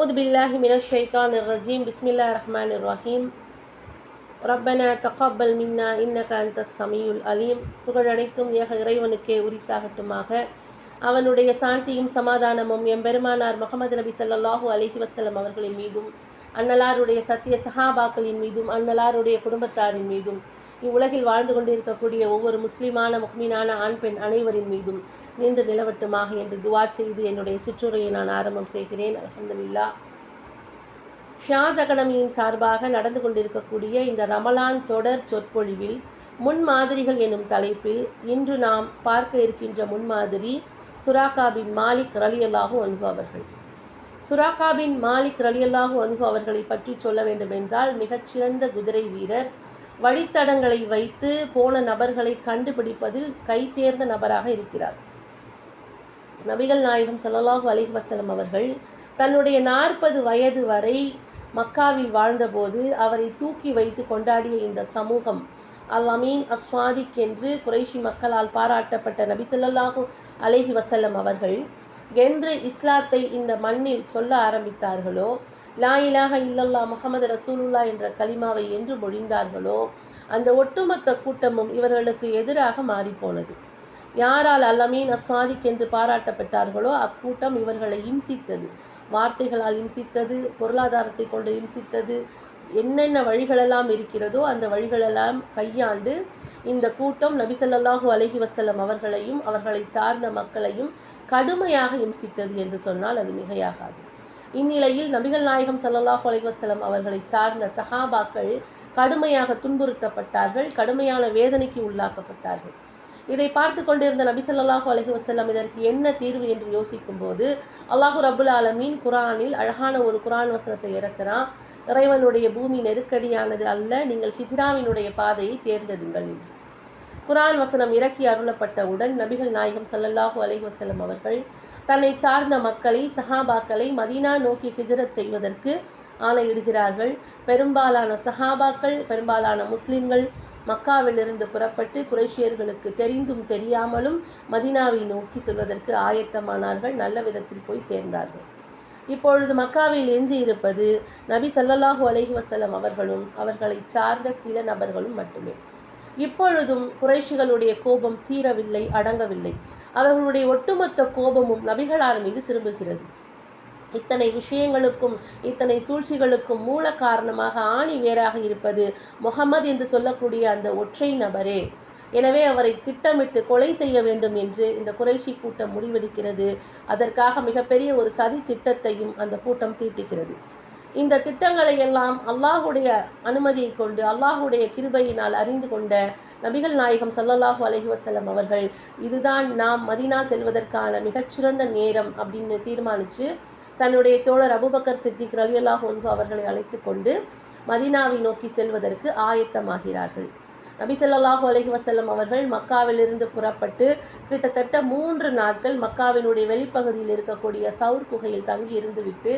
أعوذ بالله من الشيطان الرجيم بسم الله الرحمن الرحيم ரப்பன தகப்பல் மின்னா இன்னக அந்த சமியுல் அலீம் புகழ் அனைத்தும் ஏக இறைவனுக்கே உரித்தாகட்டுமாக அவனுடைய சாந்தியும் சமாதானமும் எம்பெருமானார் முகமது நபி ஸல்லல்லாஹு அலைஹி வஸல்லம் அவர்களின் மீதும் அன்னலாருடைய சத்திய சஹாபாக்களின் மீதும் அன்னலாருடைய குடும்பத்தாரின் மீதும் இவ்வுலகில் வாழ்ந்து கொண்டிருக்கக்கூடிய ஒவ்வொரு முஸ்லிமான முக்மீனான ஆண் பெண் அனைவரின் மீதும் நின்று நிலவட்டுமாக என்று துவா செய்து என்னுடைய சிற்றுரையை நான் ஆரம்பம் செய்கிறேன். அலமதுல்லா ஷாஸ் அகாடமியின் சார்பாக நடந்து கொண்டிருக்கக்கூடிய இந்த ரமலான் தொடர் சொற்பொழிவில் முன்மாதிரிகள் எனும் தலைப்பில் இன்று நாம் பார்க்க இருக்கின்ற முன்மாதிரி சுராக்காபின் மாலிக் ரலியல்லாஹு அன்பு அவர்கள். சுராக்காபின் மாலிக் ரலியல்லாஹு அன்பு அவர்களை பற்றி சொல்ல வேண்டுமென்றால் மிகச்சிறந்த குதிரை வீரர் வழித்தடங்களை வைத்து போன நபர்களை கண்டுபிடிப்பதில் கைதேர்ந்த நபராக இருக்கிறார். நபிகள் நாயகம் ஸல்லல்லாஹு அலைஹி வசலம் அவர்கள் தன்னுடைய நாற்பது வயது வரை மக்காவில் வாழ்ந்தபோது அவரை தூக்கி வைத்து கொண்டாடிய இந்த சமூகம் அல் அமீன் அஸ்வாதிக் என்று குறைஷி மக்களால் பாராட்டப்பட்ட நபி ஸல்லல்லாஹு அலேஹி வசல்லம் அவர்கள் என்று இஸ்லாத்தை இந்த மண்ணில் சொல்ல ஆரம்பித்தார்களோ லா இலாக இல்லல்லா முகமது ரசூலுல்லா என்ற கலிமாவை என்று மொழிந்தார்களோ அந்த ஒட்டுமொத்த கூட்டமும் இவர்களுக்கு எதிராக மாறிப்போனது. யாரால் அல்லமீன் அஸ்வாதிக் என்று பாராட்டப்பட்டார்களோ அக்கூட்டம் இவர்களை இம்சித்தது. வார்த்தைகளால் இம்சித்தது பொருளாதாரத்தை கொண்டு இம்சித்தது என்னென்ன வழிகளெல்லாம் இருக்கிறதோ அந்த வழிகளெல்லாம் கையாண்டு இந்த கூட்டம் நபி அலஹி அலைஹி அவர்களையும் அவர்களை சார்ந்த மக்களையும் கடுமையாக இம்சித்தது என்று சொன்னால் அது மிகையாகாது. இந்நிலையில் நபிகள் நாயகம் சல்லாஹு அலஹி வசலம் அவர்களை சார்ந்த சஹாபாக்கள் கடுமையாக துன்புறுத்தப்பட்டார்கள் கடுமையான வேதனைக்கு உள்ளாக்கப்பட்டார்கள். இதை பார்த்து கொண்டிருந்த நபி ஸல்லல்லாஹு அலைஹி வஸல்லம் இதற்கு என்ன தீர்வு என்று யோசிக்கும் போது அல்லாஹு ரபுல் ஆலமீன் குரானில் அழகான ஒரு குரான் வசனத்தை இறக்கிறான். இறைவனுடைய பூமி நெருக்கடியானது அல்ல நீங்கள் ஹிஜ்ராவினுடைய பாதையை தேர்ந்தெடுங்கள் என்று. குரான் வசனம் இறக்கி அருளப்பட்டவுடன் நபிகள் நாயகம் சல்லல்லாஹு அலஹி வசல்லம் அவர்கள் தன்னை சார்ந்த மக்களை சஹாபாக்களை மதீனா நோக்கி ஹிஜ்ரத் செய்வதற்கு ஆணையிடுகிறார்கள். பெரும்பாலான சஹாபாக்கள் பெரும்பாலான முஸ்லிம்கள் மக்காவிலிருந்து புறப்பட்டு குரேஷியர்களுக்கு தெரிந்தும் தெரியாமலும் மதினாவை நோக்கி செல்வதற்கு ஆயத்தமானார்கள் நல்ல விதத்தில் போய் சேர்ந்தார்கள். இப்பொழுது மக்காவில் எஞ்சி இருப்பது நபி ஸல்லல்லாஹு அலஹி வசலம் அவர்களும் அவர்களை சார்ந்த சில நபர்களும் மட்டுமே. இப்பொழுதும் குறைஷிகளுடைய கோபம் தீரவில்லை அடங்கவில்லை. அவர்களுடைய ஒட்டுமொத்த கோபமும் நபிகளார் மீது திரும்புகிறது. இத்தனை விஷயங்களுக்கும் இத்தனை சூழ்ச்சிகளுக்கும் மூல காரணமாக ஆணி வேறாக இருப்பது முகமது என்று சொல்லக்கூடிய அந்த ஒற்றை நபரே. எனவே அவரை திட்டமிட்டு கொலை செய்ய வேண்டும் என்று இந்த குறைஷி கூட்டம் முடிவெடுக்கிறது. அதற்காக மிகப்பெரிய ஒரு சதி திட்டத்தையும் அந்த கூட்டம் தீட்டுகிறது. இந்த திட்டங்களை எல்லாம் அல்லாஹுடைய அனுமதியை கொண்டு அல்லாஹுடைய கிருபையினால் அறிந்து கொண்ட நபிகள் நாயகம் சல்லல்லாஹு அலஹி வசலம் அவர்கள் இதுதான் நாம் மதினா செல்வதற்கான மிகச்சிறந்த நேரம் அப்படின்னு தீர்மானித்து தன்னுடைய தோழர் அபுபக்கர் சித்திக் ரலியல்லா அன்ஹு அவர்களை அழைத்து கொண்டு மதினாவை நோக்கி செல்வதற்கு ஆயத்தமாகிறார்கள். நபி ஸல்லல்லாஹு அலைஹி அவர்கள் மக்காவிலிருந்து புறப்பட்டு கிட்டத்தட்ட மூன்று நாட்கள் மக்காவினுடைய வெளிப்பகுதியில் இருக்கக்கூடிய சவுர் குகையில் தங்கி இருந்துவிட்டு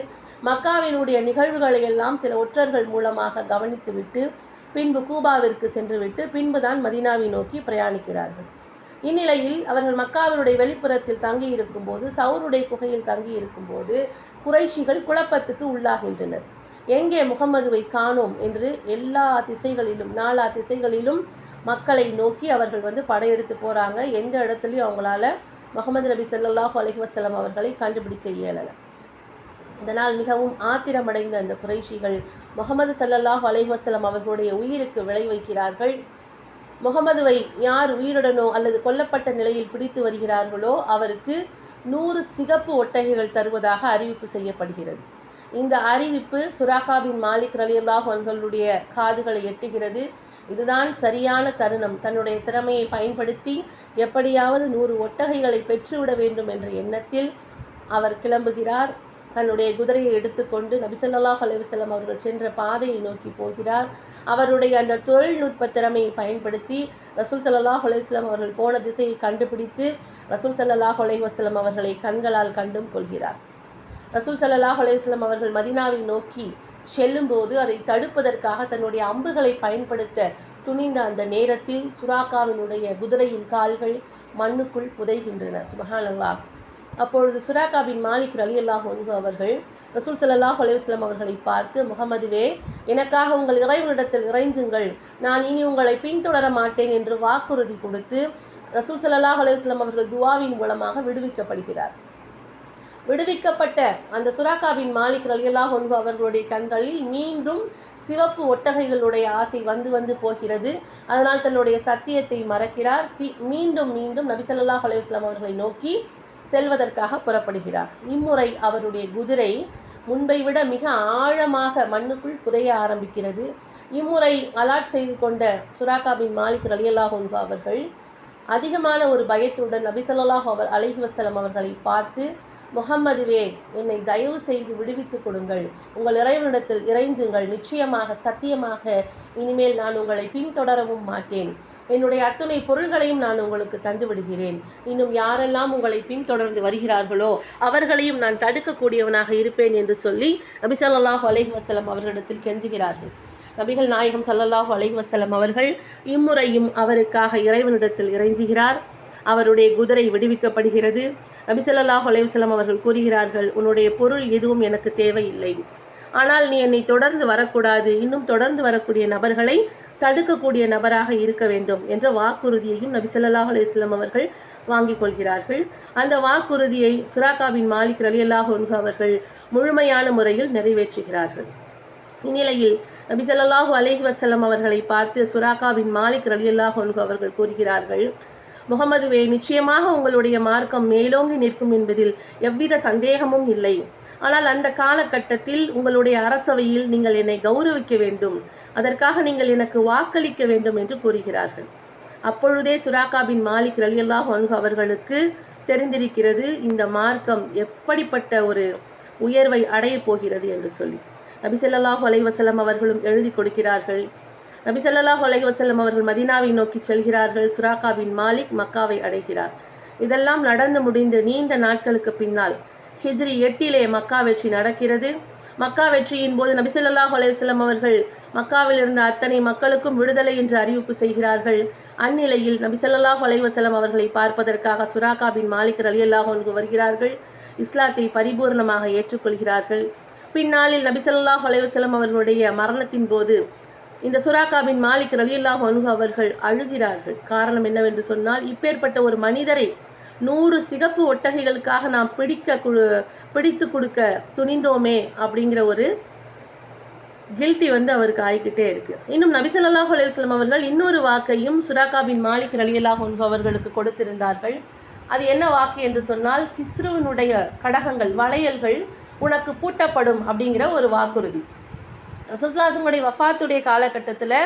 மக்காவினுடைய நிகழ்வுகளை எல்லாம் சில ஒற்றர்கள் மூலமாக கவனித்துவிட்டு பின்பு கூபாவிற்கு சென்றுவிட்டு பின்புதான் மதினாவை நோக்கி பிரயாணிக்கிறார்கள். இந்நிலையில் அவர்கள் மக்காவினுடைய வெளிப்புறத்தில் தங்கி இருக்கும்போது சவுருடைய குகையில் தங்கி இருக்கும்போது குறைஷிகள் குழப்பத்துக்கு உள்ளாகின்றனர். எங்கே முகமதுவை காணோம்? என்று எல்லா திசைகளிலும் நாலா திசைகளிலும் மக்களை நோக்கி அவர்கள் வந்து படையெடுத்து போகிறாங்க எந்த இடத்துலையும் அவங்களால முகமது நபி சல்லாஹூ அலைஹி அவர்களை கண்டுபிடிக்க இயலலை. இதனால் மிகவும் ஆத்திரமடைந்த அந்த குறைஷிகள் முகமது சல்லல்லாஹ் அலைஹி அவர்களுடைய உயிருக்கு விளை வைக்கிறார்கள் முகமதுவை யார் உயிருடனோ அல்லது கொல்லப்பட்ட நிலையில் பிடித்து வருகிறார்களோ அவருக்கு நூறு சிகப்பு ஒட்டகைகள் தருவதாக அறிவிப்பு செய்யப்படுகிறது. இந்த அறிவிப்பு சுராகாபின் மாலிக் ரலியல்லாஹு காதுகளை எட்டுகிறது. இதுதான் சரியான தருணம். தன்னுடைய திறமையை பயன்படுத்தி எப்படியாவது நூறு ஒட்டகைகளை பெற்றுவிட வேண்டும் என்ற எண்ணத்தில் அவர் கிளம்புகிறார். தன்னுடைய குதிரையை எடுத்துக்கொண்டு நபிசல்லாஹ் அலைவசல்லம் அவர்கள் சென்ற பாதையை நோக்கி போகிறார். அவருடைய அந்த தொழில்நுட்ப திறமையை பயன்படுத்தி ரசூல் சல்லாஹ் அலைவசல்லம் அவர்கள் போன திசையை கண்டுபிடித்து ரசூல் சல்லாஹ் அலைவாஸ்லம் அவர்களை கண்களால் கண்டும் கொள்கிறார். ரசூல் சல்லாஹ் அலைவசல்லம் அவர்கள் மதினாவை நோக்கி செல்லும்போது அதை தடுப்பதற்காக தன்னுடைய அம்புகளை பயன்படுத்த துணிந்த அந்த நேரத்தில் சுராக்காவினுடைய குதிரையின் கால்கள் மண்ணுக்குள் புதைகின்றன. சுபஹானல்லாஹ். அப்பொழுது சுராக்காபின் மாலிக் அலி அல்லாஹ் அவர்கள் ரசூல் சல்லாஹ் அலுவலம் அவர்களை பார்த்து முகமதுவே எனக்காக உங்கள் இறைவனிடத்தில் இறைஞ்சுங்கள். நான் இனி உங்களை பின்தொடர மாட்டேன் என்று வாக்குறுதி கொடுத்து ரசூல் சல்லாஹ் அலுவலம் அவர்கள் துவாவின் மூலமாக விடுவிக்கப்படுகிறார். விடுவிக்கப்பட்ட அந்த சுராக்காவின் மாலிக் ரலியல்லா ஒன்பு அவர்களுடைய கண்களில் மீண்டும் சிவப்பு ஒட்டகைகளுடைய ஆசை வந்து வந்து போகிறது. அதனால் தன்னுடைய சத்தியத்தை மறக்கிறார். மீண்டும் மீண்டும் நபிசல்லாஹ் அலையுஸ்லாம் அவர்களை நோக்கி செல்வதற்காக புறப்படுகிறார். இம்முறை அவருடைய குதிரை முன்பை விட மிக ஆழமாக மண்ணுக்குள் புதைய ஆரம்பிக்கிறது. இம்முறை அலாட் செய்து கொண்ட சுராக்காபின் மாலிக் ரலியல்லாஹ் அவர்கள் அதிகமான ஒரு பயத்துடன் நபிசல்லாஹ் அவர் அலஹி வசலம் அவர்களை பார்த்து முகம்மதுவே என்னை தயவு செய்து விடுவித்துக் கொடுங்கள். உங்கள் இறைவனிடத்தில் இறைஞ்சுங்கள். நிச்சயமாக சத்தியமாக இனிமேல் நான் உங்களை பின்தொடரவும் மாட்டேன். என்னுடைய அத்துணை பொருள்களையும் நான் உங்களுக்கு தந்து விடுகிறேன் இன்னும் யாரெல்லாம் உங்களை பின்தொடர்ந்து வருகிறார்களோ அவர்களையும் நான் தடுக்கக்கூடியவனாக இருப்பேன் என்று சொல்லி நபி ஸல்லல்லாஹு அலைஹி வசலம் அவர்களிடத்தில் கெஞ்சுகிறார்கள். நபிகள் நாயகம் சல்லல்லாஹு அலைஹி வசலம் அவர்கள் இம்முறையும் அவருக்காக இறைவனிடத்தில் இறைஞ்சுகிறார். அவருடைய குதிரை விடுவிக்கப்படுகிறது. நபிசல்லாஹ் அலைவசலம் அவர்கள் கூறுகிறார்கள் உன்னுடைய பொருள் எதுவும் எனக்கு தேவையில்லை. ஆனால் நீ என்னை தொடர்ந்து வரக்கூடாது. இன்னும் தொடர்ந்து வரக்கூடிய நபர்களை தடுக்கக்கூடிய நபராக இருக்க வேண்டும் என்ற வாக்குறுதியையும் நபிசல்லாஹ் அலுவலம் அவர்கள் வாங்கிக் கொள்கிறார்கள். அந்த வாக்குறுதியை சுராக்காவின் மாலிக் அலி அல்லாஹ் அவர்கள் முழுமையான முறையில் நிறைவேற்றுகிறார்கள். இந்நிலையில் நபி ஸல்லல்லாஹு அலஹி வஸல்லம் அவர்களை பார்த்து சுராக்காவின் மாலிக் ரலியல்லாஹு அன்ஹு அவர்கள் கூறுகிறார்கள் முகமதுவே நிச்சயமாக உங்களுடைய மார்க்கம் மேலோங்கி நிற்கும் என்பதில் எவ்வித சந்தேகமும் இல்லை. ஆனால் அந்த காலகட்டத்தில் உங்களுடைய அரசவையில் நீங்கள் என்னை கௌரவிக்க வேண்டும். அதற்காக நீங்கள் எனக்கு வாக்களிக்க வேண்டும் என்று கூறுகிறார்கள். அப்பொழுதே சுராக்காபின் மாலிக் ரலியல்லாஹ் அன்ஹு அவர்களுக்கு தெரிந்திருக்கிறது இந்த மார்க்கம் எப்படிப்பட்ட ஒரு உயர்வை அடையப் போகிறது என்று சொல்லி. நபி அலைவசலம் அவர்களும் எழுதி கொடுக்கிறார்கள். நபி அலைவசலம் அவர்கள் மதினாவை நோக்கி செல்கிறார்கள். சுராக்காபின் மாலிக் மக்காவை அடைகிறார். இதெல்லாம் நடந்து முடிந்து நீண்ட நாட்களுக்கு பின்னால் ஹிஜ்ரி எட்டிலே மக்கா வெற்றி நடக்கிறது. மக்கா வெற்றியின் போது நபி ஸல்லல்லாஹு அவர்கள் மக்காவில் இருந்த அத்தனை மக்களுக்கும் விடுதலை என்று அறிவிப்பு செய்கிறார்கள். அந்நிலையில் நபி அலைவசலம் அவர்களை பார்ப்பதற்காக சுராக்கா பின் மாலிக் ரலியல்லாஹு வருகிறார்கள். இஸ்லாத்தை பரிபூர்ணமாக ஏற்றுக்கொள்கிறார்கள். பின்னாளில் நபி அலைவசலம் அவர்களுடைய மரணத்தின் போது இந்த சுராக்காவின் மாலிக் ரலியல்லாஹு அன்ஹு அவர்கள் அழுகிறார்கள். காரணம் என்னவென்று சொன்னால் இப்பேற்பட்ட ஒரு மனிதரை நூறு சிகப்பு ஒட்டகைகளுக்காக நாம் பிடிக்க கு பிடித்து கொடுக்க துணிந்தோமே அப்படிங்கிற ஒரு கில்ட்டி வந்து அவருக்கு ஆகிக்கிட்டே இருக்கு. இன்னும் நபிசல்லாஹ் ஸல்லல்லாஹு அவர்கள் இன்னொரு வாக்கையும் சுராகாபின் மாலிக் ரலியல்லாஹு அவர்களுக்கு கொடுத்திருந்தார்கள். அது என்ன வாக்கு என்று சொன்னால் கிஸ்ருவினுடைய கடகங்கள் வளையல்கள் உனக்கு பூட்டப்படும் அப்படிங்கிற ஒரு வாக்குறுதி. ரசூல்லாசனுடைய வஃபாத்துடைய காலகட்டத்தில்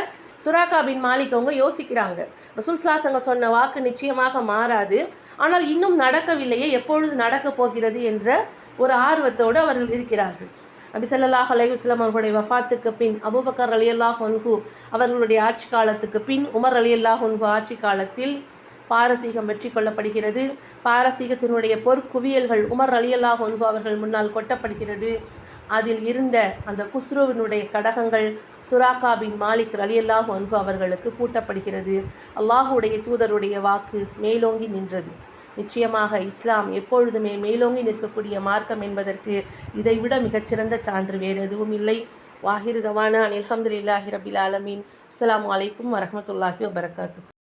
சுராக்கா பின் மாலிக் அவங்க யோசிக்கிறாங்க. ரசூல்ஸ்லாசங்க சொன்ன வாக்கு நிச்சயமாக மாறாது. ஆனால் இன்னும் நடக்கவில்லையே எப்பொழுது நடக்கப் போகிறது என்ற ஒரு ஆர்வத்தோடு அவர்கள் இருக்கிறார்கள். நபி அலையுஸ்லாம் அவர்களுடைய வஃபாத்துக்கு பின் அபூபக்கர் அல்லாஹ் ஒன்ஹு அவர்களுடைய ஆட்சி காலத்துக்கு பின் உமர் அலி அல்லாஹ் ஒன்ஹு ஆட்சி காலத்தில் பாரசீகம் வெற்றி கொள்ளப்படுகிறது. பாரசீகத்தினுடைய பொற்குவியல்கள் உமர் அலி அல்லாஹ் ஒன்ஹு அவர்கள் முன்னால் கொட்டப்படுகிறது. அதில் இருந்த அந்த குஸ்ருவினுடைய கடகங்கள் சுராக்கா பின் மாலிக் ரலியல்லாஹு அன்பு அவர்களுக்கு பூட்டப்படுகிறது. அல்லாஹுடைய தூதருடைய வாக்கு மேலோங்கி நின்றது. நிச்சயமாக இஸ்லாம் எப்பொழுதுமே மேலோங்கி நிற்கக்கூடிய மார்க்கம் என்பதற்கு இதைவிட மிகச்சிறந்த சான்று வேறு எதுவும் இல்லை. வாஹிருதவான தவானா ரபில் ஆலமீன். அஸ்லாம் வலைக்கும் வரமத்துல்லாஹி வபரகாத்து